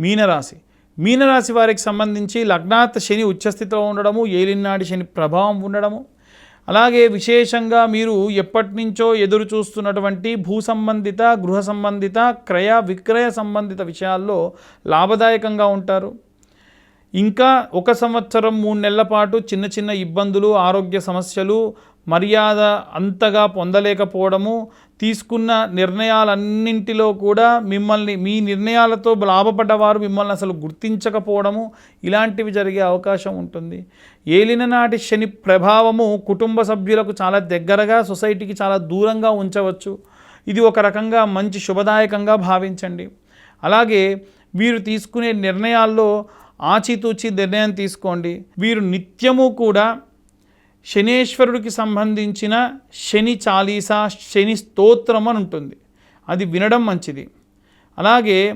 మీనరాశి. మీనరాశి వారికి సంబంధించి లగ్నాత్ శని ఉచ్చస్థితిలో ఉండడము ఏలినాటి శని ప్రభావం ఉండడము. అలాగే విశేషంగా మీరు ఎప్పటి నుంచో ఎదురు చూస్తున్నటువంటి భూ సంబంధిత గృహ సంబంధిత క్రయ విక్రయ సంబంధిత విషయాల్లో లాభదాయకంగా ఉంటారు. ఇంకా ఒక సంవత్సరం మూడు నెలల పాటు చిన్న చిన్న ఇబ్బందులు ఆరోగ్య సమస్యలు మర్యాద అంతగా పొందలేకపోవడము తీసుకున్న నిర్ణయాలన్నింటిలో కూడా మిమ్మల్ని మీ నిర్ణయాలతో లాభపడ్డవారు మిమ్మల్ని అసలు గుర్తించకపోవడము ఇలాంటివి జరిగే అవకాశం ఉంటుంది. ఏలిన నాటి శని ప్రభావము కుటుంబ సభ్యులకు చాలా దగ్గరగా సొసైటీకి చాలా దూరంగా ఉంచవచ్చు. ఇది ఒక రకంగా మంచి శుభదాయకంగా భావించండి. అలాగే వీరు తీసుకునే నిర్ణయాల్లో ఆచితూచి నిర్ణయం తీసుకోండి. వీరు నిత్యము కూడా శనేశ్వరుడికి సంబంధించిన శని చాలీసా శని స్తోత్రం అని ఉంటుంది. అది వినడం మంచిది. అలాగే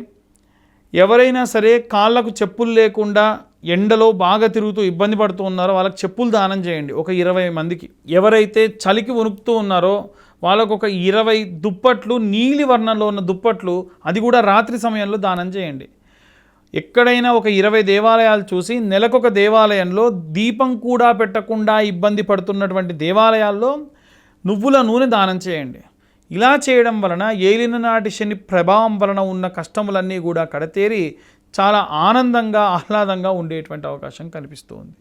ఎవరైనా సరే కాళ్ళకు చెప్పులు లేకుండా ఎండలో బాగా తిరుగుతూ ఇబ్బంది పడుతూ ఉన్నారో వాళ్ళకి చెప్పులు దానం చేయండి ఒక ఇరవై మందికి. ఎవరైతే చలికి వణుకుతూ ఉన్నారో వాళ్ళకు ఒక ఇరవై దుప్పట్లు నీలి వర్ణంలో ఉన్న దుప్పట్లు అది కూడా రాత్రి సమయంలో దానం చేయండి. ఎక్కడైనా ఒక ఇరవై దేవాలయాలు చూసి నెలకొక దేవాలయంలో దీపం కూడా పెట్టకుండా ఇబ్బంది పడుతున్నటువంటి దేవాలయాల్లో నువ్వుల నూనె దానం చేయండి. ఇలా చేయడం వలన ఏలిన నాటి శని ప్రభావం వలన ఉన్న కష్టములన్నీ కూడా కడతేరి చాలా ఆనందంగా ఆహ్లాదంగా ఉండేటువంటి అవకాశం కనిపిస్తుంది.